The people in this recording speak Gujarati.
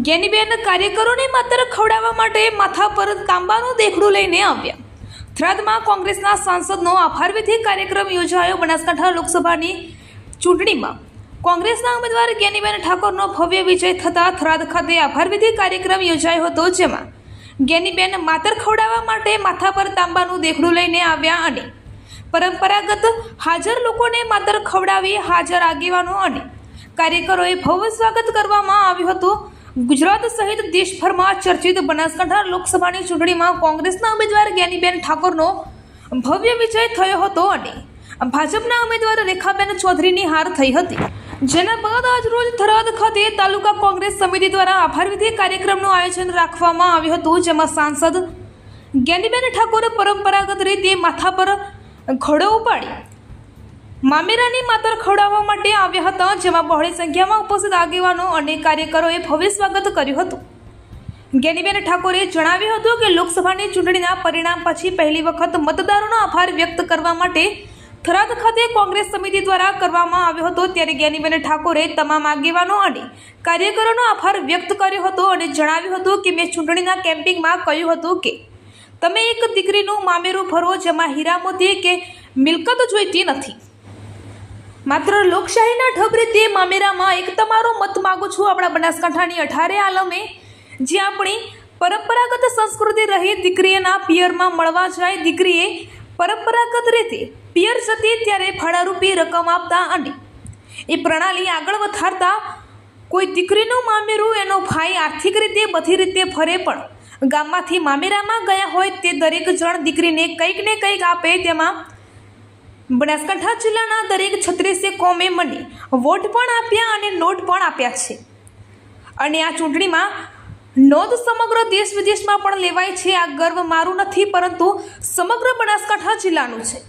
જ્ઞાનીબેન કાર્યકરોને માત્ર ખવડાવવા માટે માથા પર તાંબાનું દેખડું લઈને આવ્યા. થરાદમાં કોંગ્રેસના સાંસદનો આભારવિધિ કાર્યક્રમ યોજાયો બનાસકાંઠા લોકસભાની ચૂંટણીમાં. કોંગ્રેસના ઉમેદવાર જ્ઞાનીબેન ઠાકોરનો ભવ્ય વિજય થતાં થરાદ ખાતે આભારવિધિ કાર્યક્રમ યોજાયો હતો જેમાં જ્ઞાનીબેન માતર ખવડાવવા માટે માથા પર તાંબાનું દેખડું લઈને આવ્યા અને પરંપરાગત હાજર લોકોને માતર ખવડાવી હાજર આગેવાનો અને કાર્યકરોએ ભવ્ય સ્વાગત કરવામાં આવ્યું હતું. ગુજરાત સહિત દેશભરમાં ચર્ચિત બનાસકાંઠા લોકસભાની ચૂંટણીમાં કોંગ્રેસના ઉમેદવાર જ્ઞાનીબેન ઠાકોરનો ભવ્ય વિજય થયો હતો અને ભાજપના ઉમેદવાર રેખાબેન ચૌધરીની હાર થઈ હતી. જેના બાદ આજરોજ થરાદ ખાતે તાલુકા કોંગ્રેસ સમિતિ દ્વારા આભાર કાર્યક્રમનું આયોજન રાખવામાં આવ્યું હતું, જેમાં સાંસદ જ્ઞાનીબેન ઠાકોર પરંપરાગત રીતે માથા પર ઘોડો ઉપાડી મામેરાની માતર ખવડાવવા માટે આવ્યા હતા, જેમાં બહોળી સંખ્યામાં ઉપસ્થિત આગેવાનો અને કાર્યકરોએ ભવ્ય સ્વાગત કર્યું હતું. જ્ઞાનીબેન ઠાકોરે જણાવ્યું હતું કે લોકસભાની ચૂંટણીના પરિણામ પછી પહેલી વખત મતદારોનો આભાર વ્યક્ત કરવા માટે થરાદ ખાતે કોંગ્રેસ સમિતિ દ્વારા કરવામાં આવ્યો હતો, ત્યારે જ્ઞાનીબેન ઠાકોરે તમામ આગેવાનો અને કાર્યકરોનો આભાર વ્યક્ત કર્યો હતો અને જણાવ્યું હતું કે મેં ચૂંટણીના કેમ્પિંગમાં કહ્યું હતું કે, તમે એક દીકરીનું મામેરું ભરો, જેમાં હીરા મોતી કે મિલકત જોઈતી નથી. માત્ર લોકશાહીના ઠબરે તે મામેરામાં એક તમારો મત માગું છું. આપણા બનાસકાંઠાની અઠારે આલમે જે આપણી પરંપરાગત સંસ્કૃતિ રહી, દીકરીના પિયરમાં મળવા જાય, દીકરીએ પરંપરાગત રીતે પિયર જતી ત્યારે ફળારૂપી રકમ આપતા અને એ પ્રણાલી આગળ વધારતા કોઈ દીકરીનું મામેરું એનો ભાઈ આર્થિક રીતે, બધી રીતે ફરે પણ ગામમાંથી મામેરામાં ગયા હોય તે દરેક જણ દીકરીને કંઈક ને કંઈક આપે તેમાં બનાસકાંઠા જિલ્લાના દરેક છત્રીસે કોમે મને વોટ પણ આપ્યા અને નોટ પણ આપ્યા છે. અને આ ચૂંટણીમાં નોંધ સમગ્ર દેશ વિદેશમાં પણ લેવાય છે. આ ગર્વ મારું નથી, પરંતુ સમગ્ર બનાસકાંઠા જિલ્લાનું છે.